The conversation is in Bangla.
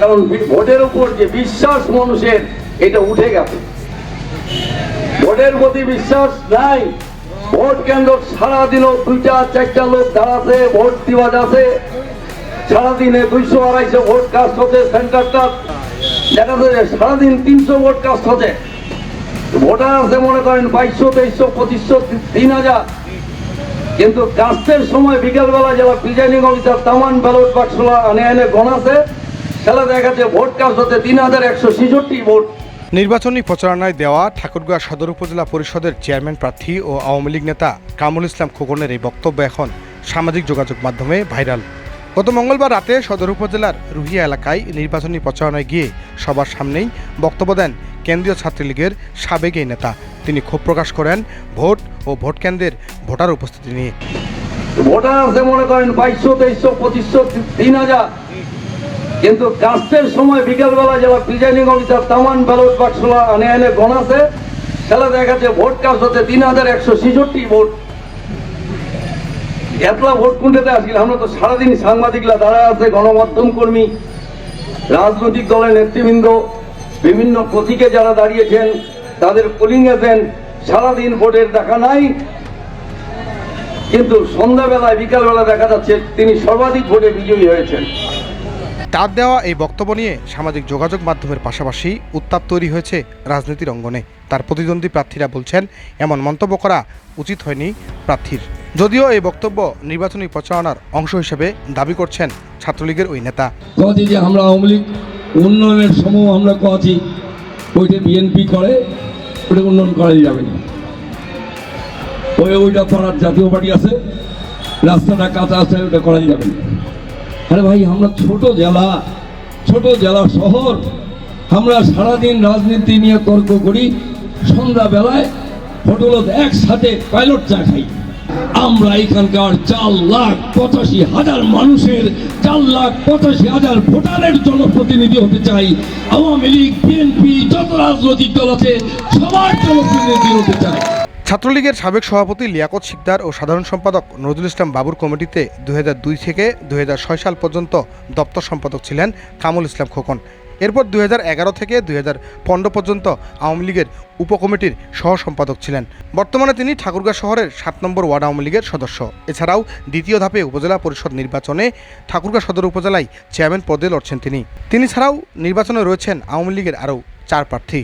কারণ ভোটের উপর যে বিশ্বাস মানুষের, এটা উঠে গেছে। ভোটের প্রতি বিশ্বাস নাই। ভোট কেন্দ্র দুইটা, চারটা লোক দাঁড়াছে ভোট সারাদিনে দুইশো, আড়াইশো ভোট হচ্ছে দেখা যাচ্ছে সারাদিন তিনশো ভোট হচ্ছে ভোটার আছে মনে করেন বাইশশো, তেইশশো, পঁচিশশো, তিন হাজার। কিন্তু কাস্টের সময় বিকেলবেলা যারা প্রিজাইডিং অফিসার তামান ব্যালট বাক্সলা আনে গণাছে সেটা ভোট তিন হাজার একশো ছেষট্টি ভোট। নির্বাচনী প্রচারণায় দেওয়া ঠাকুরগাঁও সদর উপজেলা পরিষদের চেয়ারম্যান প্রার্থী ও আওয়ামী লীগ নেতা কামরুল ইসলাম খোকনের এই বক্তব্য এখন সামাজিক যোগাযোগ মাধ্যমে ভাইরাল। গত মঙ্গলবার রাতে সদর উপজেলার রুহিয়া এলাকায় নির্বাচনী প্রচারণায় গিয়ে সবার সামনেই বক্তব্য দেন কেন্দ্রীয় ছাত্রলীগের সাবেক এই নেতা। তিনি ক্ষোভ প্রকাশ করেন ভোট ও ভোট কেন্দ্রের ভোটার উপস্থিতি নিয়ে। ভোটার আছে মনে করেন বাইশশো তেইশশো পঁচিশশো তিন হাজার কিন্তু কাস্টের সময় বিকেলবেলা যারা প্রিজাইডিং অফিসার তামান ব্যালট বাক্সলা আনে এনে গণাছে সেটা দেখা যাচ্ছে ভোট কাস্ট হচ্ছে তিন হাজার একশো ছেষট্টি ভোট। এতলা ভোট কুণ্ডেতে আসছিল আমরা তো সারাদিন সাংবাদিকরা দাঁড়ায় আছে, গণমাধ্যম কর্মী, রাজনৈতিক দলের নেতৃবৃন্দ, বিভিন্ন প্রতীকে যারা দাঁড়িয়েছেন, তাদের পোলিং এজেন্ট সারাদিন ভোটের দেখা নাই। কিন্তু সন্ধ্যাবেলায়, বিকালবেলা দেখা যাচ্ছে তিনি সর্বাধিক ভোটে বিজয়ী হয়েছেন। তার দেওয়া এই বক্তব্য নিয়ে সামাজিক যোগাযোগ মাধ্যমের পাশাপাশি উত্তাপ তৈরি হয়েছে রাজনীতির অঙ্গনে। তার প্রতিদ্বন্দ্বী প্রার্থীরা বলছেন, এমন মন্তব্য করা উচিত হয়নি প্রার্থীর। যদিও এই বক্তব্য নির্বাচনী প্রচারণার অংশ হিসেবে দাবি করছেন ছাত্রলীগের ওই নেতা। যে আমরা আওয়ামী উন্নয়নের সময় আমরা কছি ওইটা বিএনপি করে ওটা উন্নয়ন করাই যাবে ওই ওইটা করার জাতীয় পার্টি আছে, রাস্তাটা কাঁচা আছে ওটা করাই যাবে আরে ভাই, আমরা ছোট জেলা ছোট জেলা শহর। আমরা সারাদিন রাজনীতি নিয়ে তর্ক করি। সন্ধ্যাবেলায় হোটেলত একসাথে পাইলট চা খাই। আমরা এখানকার চার লাখ পঁচাশি হাজার মানুষের, চার লাখ পঁচাশি হাজার ভোটারের জনপ্রতিনিধি হতে চাই। আওয়ামী লীগ, বিএনপি, যত রাজনৈতিক দল আছে, সবার জনপ্রতিনিধি হতে চাই। ছাত্রলীগের সাবেক সভাপতি লিয়াকত শিকদার ও সাধারণ সম্পাদক নজরুল ইসলাম বাবুর কমিটিতে দু হাজার দুই থেকে দু হাজার ছয় সাল পর্যন্ত দপ্তর সম্পাদক ছিলেন কামুল ইসলাম খোকন। এরপর দুই হাজার এগারো থেকে দুই হাজার পনেরো পর্যন্ত আওয়ামী লীগের উপকমিটির সহ সম্পাদক ছিলেন। বর্তমানে তিনি ঠাকুরগাঁ শহরের সাত নম্বর ওয়ার্ড আওয়ামী লীগের সদস্য। এছাড়াও দ্বিতীয় ধাপে উপজেলা পরিষদ নির্বাচনে ঠাকুরগাঁ সদর উপজেলায় চেয়ারম্যান পদে লড়ছেন তিনি। তিনি ছাড়াও নির্বাচনে রয়েছেন আওয়ামী লীগের আরও চার প্রার্থী।